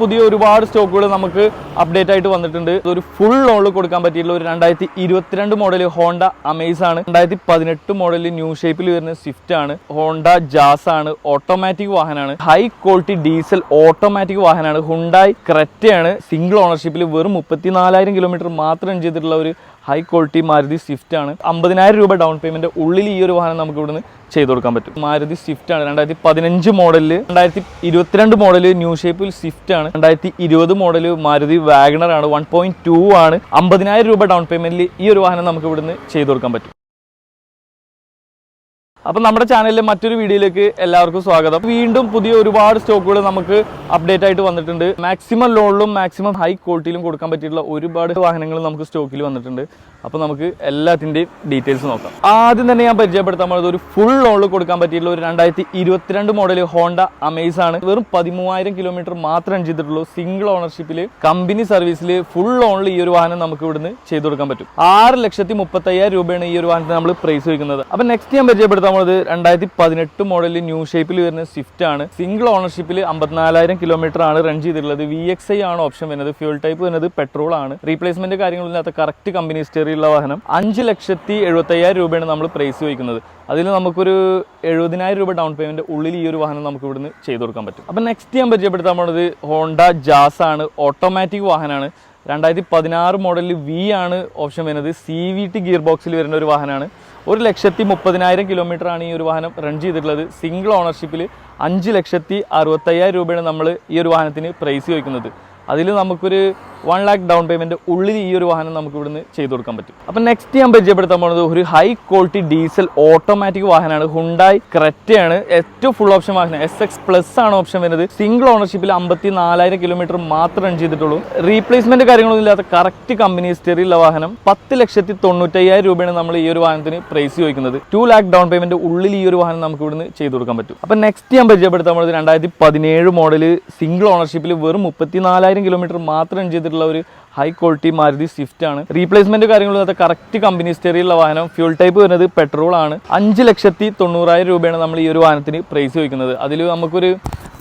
പുതിയ ഒരുപാട് സ്റ്റോക്കുകൾ നമുക്ക് അപ്ഡേറ്റ് ആയിട്ട് വന്നിട്ടുണ്ട്. ഒരു ഫുൾ ലോണിൽ കൊടുക്കാൻ പറ്റിയിട്ടുള്ള ഒരു രണ്ടായിരത്തി ഇരുപത്തിരണ്ട് മോഡൽ ഹോണ്ട അമേസ് ആണ്. രണ്ടായിരത്തി പതിനെട്ട് മോഡൽ ന്യൂ ഷേപ്പിൽ വരുന്ന സ്വിഫ്റ്റ് ആണ്. ഹോണ്ട ജാസ് ആണ്. ഓട്ടോമാറ്റിക് വാഹനമാണ്. ഹൈ ക്വാളിറ്റി ഡീസൽ ഓട്ടോമാറ്റിക് വാഹനമാണ്. ഹുണ്ടായി ക്രെറ്റയാണ് സിംഗിൾ ഓണർഷിപ്പിൽ വെറും മുപ്പത്തിനാലായിരം കിലോമീറ്റർ മാത്രം ചെയ്തിട്ടുള്ള ഒരു ഹൈ ക്വാളിറ്റി മാരുതി സ്വിഫ്റ്റ് ആണ്. അമ്പതിനായിരം രൂപ ഡൗൺ പേയ്മെന്റ് ഉള്ളിൽ ഈ ഒരു വാഹനം നമുക്ക് ഇവിടുന്ന് ചെയ്തു കൊടുക്കാൻ പറ്റും. മാരുതി സ്വിഫ്റ്റ് ആണ്. രണ്ടായിരത്തി പതിനഞ്ച് മോഡലിൽ രണ്ടായിരത്തി ഇരുപത്തിരണ്ട് മോഡൽ ന്യൂ ഷേപ്പിൽ സ്വിഫ്റ്റ് ആണ്. രണ്ടായിരത്തി ഇരുപത് മോഡൽ മാരുതി വാഗണർ ആണ്. വൺ പോയിന്റ് ടു ആണ്. അമ്പതിനായിരം രൂപ ഡൗൺ പേയ്മെന്റിൽ ഈ ഒരു വാഹനം നമുക്ക് ഇവിടുന്ന് ചെയ്തു കൊടുക്കാൻ പറ്റും. അപ്പം നമ്മുടെ ചാനലിലെ മറ്റൊരു വീഡിയോയിലേക്ക് എല്ലാവർക്കും സ്വാഗതം. വീണ്ടും പുതിയ ഒരുപാട് സ്റ്റോക്കുകൾ നമുക്ക് അപ്ഡേറ്റ് ആയിട്ട് വന്നിട്ടുണ്ട്. മാക്സിമം ലോണിലും മാക്സിമം ഹൈ ക്വാളിറ്റിയിലും കൊടുക്കാൻ പറ്റിയിട്ടുള്ള ഒരുപാട് വാഹനങ്ങൾ നമുക്ക് സ്റ്റോക്കിൽ വന്നിട്ടുണ്ട്. അപ്പോൾ നമുക്ക് എല്ലാത്തിന്റെയും ഡീറ്റെയിൽസ് നോക്കാം. ആദ്യം തന്നെ ഞാൻ പരിചയപ്പെടുത്താൻ പോകുന്നത് ഒരു ഫുൾ ലോണിൽ കൊടുക്കാൻ പറ്റിയിട്ടുള്ള ഒരു രണ്ടായിരത്തി ഇരുപത്തിരണ്ട് മോഡൽ ഹോണ്ട അമേസ് ആണ്. വെറും പതിമൂവായിരം കിലോമീറ്റർ മാത്രം ചെയ്തിട്ടുള്ളൂ സിംഗിൾ ഓണർഷിപ്പിൽ കമ്പനി സർവീസിൽ ഫുൾ ലോണിൽ ഈ ഒരു വാഹനം നമുക്ക് ഇവിടുന്ന് ചെയ്തു കൊടുക്കാൻ പറ്റും. ആറ് ലക്ഷത്തി മുപ്പത്തയ്യായിരം രൂപയാണ് ഈ ഒരു വാഹനത്തിന് നമ്മൾ പ്രൈസ് വയ്ക്കുന്നത്. അപ്പം നെക്സ്റ്റ് ഞാൻ പരിചയപ്പെടുത്താൻ പോകുന്നത് രണ്ടായിരത്തി പതിനെട്ട് മോഡലിൽ ന്യൂ ഷേപ്പിൽ വരുന്ന സ്വിഫ്റ്റ് ആണ്. സിംഗിൾ ഓണർഷിപ്പിൽ അമ്പത്തിനാലായിരം കിലോമീറ്റർ ആണ് റൺ ചെയ്തിട്ടുള്ളത്. വി എക്സ് ഐ ആണ് ഓപ്ഷൻ വരുന്നത്. ഫ്യൂൾ ടൈപ്പ് വരുന്നത് പെട്രോൾ ആണ്. റീപ്ലേസ്മെന്റ് കാര്യങ്ങളില്ലാത്ത കറക്റ്റ് കമ്പനി സ്റ്റേറിയുള്ള വാഹനം. അഞ്ച് ലക്ഷത്തി എഴുപത്തയ്യായിരം രൂപയാണ് നമ്മൾ പ്രൈസ് വയ്ക്കുന്നത് അതിൽ നമുക്കൊരു എഴുപതിനായിരം രൂപ ഡൗൺ പേയ്മെന്റ് ഉള്ളിൽ ഈ ഒരു വാഹനം നമുക്ക് ഇവിടുന്ന് ചെയ്തു കൊടുക്കാൻ പറ്റും. അപ്പൊ നെക്സ്റ്റ് ഞാൻ പരിചയപ്പെടുത്താൻ പോണത് ഹോണ്ട ജാസ് ആണ്. ഓട്ടോമാറ്റിക് വാഹനമാണ്. രണ്ടായിരത്തി പതിനാറ് മോഡലിൽ വി ആണ് ഓപ്ഷൻ വരുന്നത്. സി വി ടി ഗിയർ ബോക്സിൽ വരുന്ന ഒരു വാഹനമാണ്. ഒരു ലക്ഷത്തി മുപ്പതിനായിരം കിലോമീറ്റർ ആണ് ഈ ഒരു വാഹനം റൺ ചെയ്തിട്ടുള്ളത്. സിംഗിൾ ഓണർഷിപ്പിൽ അഞ്ച് ലക്ഷത്തി അറുപത്തയ്യായിരം രൂപയാണ് നമ്മൾ ഈ ഒരു വാഹനത്തിന് പ്രൈസ് ചോദിക്കുന്നത്. അതിൽ നമുക്കൊരു വൺ ലാക്ക് ഡൗൺ പേയ്മെന്റ് ഉള്ളിൽ ഈ ഒരു വാഹനം നമുക്ക് ഇവിടുന്ന് ചെയ്തു കൊടുക്കാൻ പറ്റും. അപ്പം നെക്സ്റ്റ് ഞാൻ പരിചയപ്പെടുത്താൻ പോകുന്നത് ഒരു ഹൈ ക്വാളിറ്റി ഡീസൽ ഓട്ടോമാറ്റിക് വാഹനമാണ്. ഹുണ്ടായി ക്രെറ്റയാണ് ഏറ്റവും ഫുൾ ഓപ്ഷൻ വാഹനം. എസ് എക്സ് പ്ലസ് ആണ് ഓപ്ഷൻ വരുന്നത്. സിംഗിൾ ഓണർഷിപ്പിൽ അമ്പത്തി നാലായിരം കിലോമീറ്റർ മാത്രം റൺ ചെയ്തിട്ടുള്ളൂ. റീപ്ലേസ്മെന്റ് കാര്യങ്ങളൊന്നും ഇല്ലാത്ത കറക്റ്റ് കമ്പനി ഹിസ്റ്ററിയുള്ള വാഹനം. പത്ത് ലക്ഷത്തി തൊണ്ണൂറ്റയ്യായിരം രൂപയാണ് നമ്മൾ ഈ ഒരു വാഹനത്തിന് പ്രൈസ് ചോദിക്കുന്നത്. ടു ലാക്ക് ഡൗൺ പേയ്മെന്റ് ഉള്ളിൽ ഈ ഒരു വാഹനം നമുക്ക് ഇവിടുന്ന് ചെയ്തു കൊടുക്കാൻ പറ്റും. അപ്പം നെക്സ്റ്റ് ഞാൻ പരിചയപ്പെടുത്താൻ പോകുന്നത് രണ്ടായിരത്തി പതിനേഴ് മോഡൽ സിംഗിൾ ഓണർഷിപ്പിൽ വെറും മുപ്പത്തി നാലായിരം കിലോമീറ്റർ മാത്രം run ചെയ്തിട്ടുള്ള ഒരു ഹൈ ക്വാളിറ്റി മാരുതി സ്വിഫ്റ്റ് ആണ്. റീപ്ലേസ്മെന്റ് കാര്യങ്ങളില്ലാത്ത കറക്റ്റ് കമ്പനി സ്റ്റേറിയുള്ള വാഹനം. ഫ്യൂൾ ടൈപ്പ് വരുന്നത് പെട്രോൾ ആണ്. അഞ്ച് ലക്ഷത്തി തൊണ്ണൂറായിരം രൂപയാണ് നമ്മൾ ഈ ഒരു വാഹനത്തിന് പ്രൈസ് ചോദിക്കുന്നത്. അതിൽ നമുക്കൊരു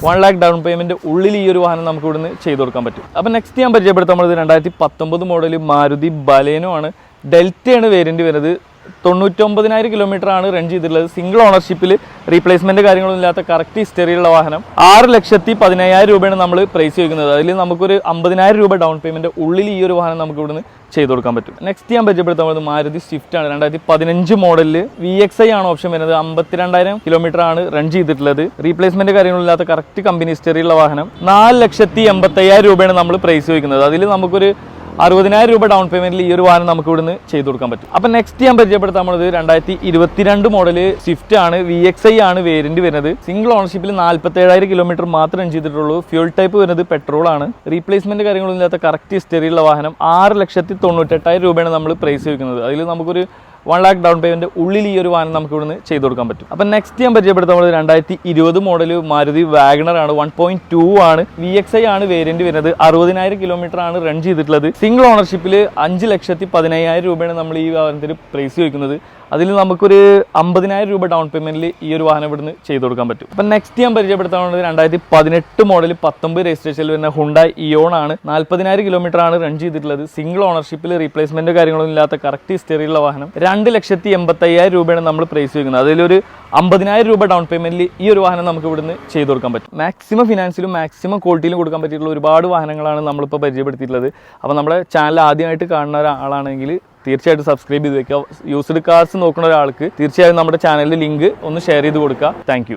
വൺ ലാക്ക് ഡൗൺ പേയ്മെന്റ് ഉള്ളിൽ ഈ ഒരു വാഹനം നമുക്ക് ഇവിടുന്ന് ചെയ്തു കൊടുക്കാൻ പറ്റും. അപ്പം നെക്സ്റ്റ് ഞാൻ പരിചയപ്പെടുത്താൻ നമ്മൾ രണ്ടായിരത്തി പത്തൊമ്പത് മോഡൽ മാരുതി ബലേനോ ആണ്. ഡെൽറ്റയാണ് വേരിയന്റ് വരുന്നത്. തൊണ്ണൂറ്റൊമ്പതിനായിരം കിലോമീറ്റർ ആണ് റൺ ചെയ്തിട്ടുള്ളത്. സിംഗിൾ ഓണർഷിപ്പിൽ റീപ്ലേസ്മെന്റ് കാര്യങ്ങളൊന്നും ഇല്ലാത്ത കറക്റ്റ് ഹിസ്റ്ററിയുള്ള വാഹനം. ആറ് ലക്ഷത്തി പതിനയ്യായിരം രൂപയാണ് നമ്മൾ പ്രൈസ് ചോദിക്കുന്നത്. അതിൽ നമുക്കൊരു അമ്പതിനായിരം രൂപ ഡൗൺ പേയ്മെന്റ് ഉള്ളിൽ ഈ ഒരു വാഹനം നമുക്ക് ഇവിടുന്ന് ചെയ്ത് കൊടുക്കാൻ പറ്റും. നെക്സ്റ്റ് ഞാൻ പരിചയപ്പെടുത്താൻ മാരുതി സ്വിഫ്റ്റ് ആണ്. രണ്ടായിരത്തി പതിനഞ്ച് മോഡലിൽ വി എക്സ് ഐ ആണ് ഓപ്ഷൻ വരുന്നത്. അമ്പത്തിരണ്ടായിരം കിലോമീറ്റർ ആണ് റൺ ചെയ്തിട്ടുള്ളത്. റീപ്ലേസ്മെന്റ് കാര്യങ്ങളില്ലാത്ത കറക്റ്റ് കമ്പനി ഹിസ്റ്ററിയുള്ള വാഹനം. നാല് ലക്ഷത്തി എൺപത്തയ്യായിരം രൂപയാണ് നമ്മൾ പ്രൈസ് ചോദിക്കുന്നത്. അതിൽ നമുക്കൊരു അറുപതിനായിരം രൂപ ഡൗൺ പേയ്മെന്റിൽ ഈ ഒരു വാഹനം നമുക്ക് ഇവിടുന്ന് ചെയ്തു കൊടുക്കാൻ പറ്റും. അപ്പം നെക്സ്റ്റ് ഞാൻ പരിചയപ്പെടുത്താൻ പോകുന്നത് രണ്ടായിരത്തി ഇരുപത്തിരണ്ട് മോഡൽ സ്വിഫ്റ്റ് ആണ് വി എക്സ് ഐ ആണ് വേരിയന്റ് വരുന്നത്. സിംഗിൾ ഓണർഷിപ്പിൽ നാൽപ്പത്തി ഏഴായിരം കിലോമീറ്റർ മാത്രം ചെയ്തിട്ടുള്ളൂ. ഫ്യൂൾ ടൈപ്പ് വരുന്നത് പെട്രോൾ ആണ്. റീപ്ലേസ്മെന്റ് കാര്യങ്ങളൊന്നും ഇല്ലാത്ത കറക്റ്റ് ഹിസ്റ്ററിയുള്ള വാഹനം ആറ് ലക്ഷത്തി തൊണ്ണൂറ്റെട്ടായിരം രൂപയാണ് നമ്മൾ പ്രൈസ് വയ്ക്കുന്നത് അതിൽ നമുക്കൊരു വൺ ലാക്ക് ഡൗൺ പേയ്മെന്റ് ഉള്ളിൽ ഈ ഒരു വാഹനം നമുക്ക് ഇവിടുന്ന് ചെയ്തു കൊടുക്കാൻ പറ്റും. അപ്പം നെക്സ്റ്റ് ഞാൻ പരിചയപ്പെടുത്താൻ നമ്മൾ രണ്ടായിരത്തി ഇരുപത് മോഡൽ മാരുതി വാഗണർ ആണ്. വൺ പോയിന്റ് ടു ആണ്. വി എക്സ് ഐ ആണ് വേരിയന്റ് വരുന്നത്. അറുപതിനായിരം കിലോമീറ്റർ ആണ് റൺ ചെയ്തിട്ടുള്ളത്. സിംഗിൾ ഓണർഷിപ്പിൽ അഞ്ച് ലക്ഷത്തി പതിനയ്യായിരം രൂപയാണ് നമ്മൾ ഈ വാഹനത്തിന് പ്രൈസ് ചോദിക്കുന്നത്. അതിൽ നമുക്കൊരു അമ്പതിനായിരം രൂപ ഡൗൺ പേയ്മെന്റിൽ ഈ ഒരു വാഹനം ഇവിടുന്ന് ചെയ്തു കൊടുക്കാൻ പറ്റും. അപ്പം നെക്സ്റ്റ് ഞാൻ പരിചയപ്പെടുത്താൻ രണ്ടായിരത്തി പതിനെട്ട് മോഡൽ പത്തൊമ്പത് രജിസ്ട്രേഷനിൽ വരുന്ന ഹുണ്ടായി ഇയോൺ ആണ്. നാൽപ്പതിനായിരം കിലോമീറ്റർ ആണ് റൺ ചെയ്തിട്ടുള്ളത്. സിംഗിൾ ഓണർഷിപ്പിൽ റീപ്ലേസ്മെന്റ് കാര്യങ്ങളൊന്നും ഇല്ലാത്ത കറക്റ്റ് ഹിസ്റ്ററിയുള്ള വാഹനം. രണ്ട് ലക്ഷത്തി എൺപത്തയ്യായിരം രൂപയാണ് നമ്മൾ പ്രൈസ് വയ്ക്കുന്നത് അതിലൊരു അമ്പതിനായിരം രൂപ ഡൗൺ പേയ്മെന്റിൽ ഈ ഒരു വാഹനം നമുക്ക് ഇവിടുന്ന് ചെയ്തു കൊടുക്കാൻ പറ്റും. മാക്സിമം ഫിനാൻസിലും മാക്സിമം ക്വാളിറ്റിയിലും കൊടുക്കാൻ പറ്റിയിട്ടുള്ള ഒരുപാട് വാഹനങ്ങളാണ് നമ്മളിപ്പോൾ പരിചയപ്പെടുത്തിയിട്ടുള്ളത്. അപ്പോൾ നമ്മുടെ ചാനൽ ആദ്യമായിട്ട് കാണുന്ന ഒരാളാണെങ്കിൽ തീർച്ചയായിട്ടും സബ്സ്ക്രൈബ് ചെയ്ത് വെക്കുക. യൂസ്ഡ് കാർസ് നോക്കുന്ന ഒരാൾക്ക് തീർച്ചയായും നമ്മുടെ ചാനലിൽ ലിങ്ക് ഒന്ന് ഷെയർ ചെയ്ത് കൊടുക്കുക. താങ്ക്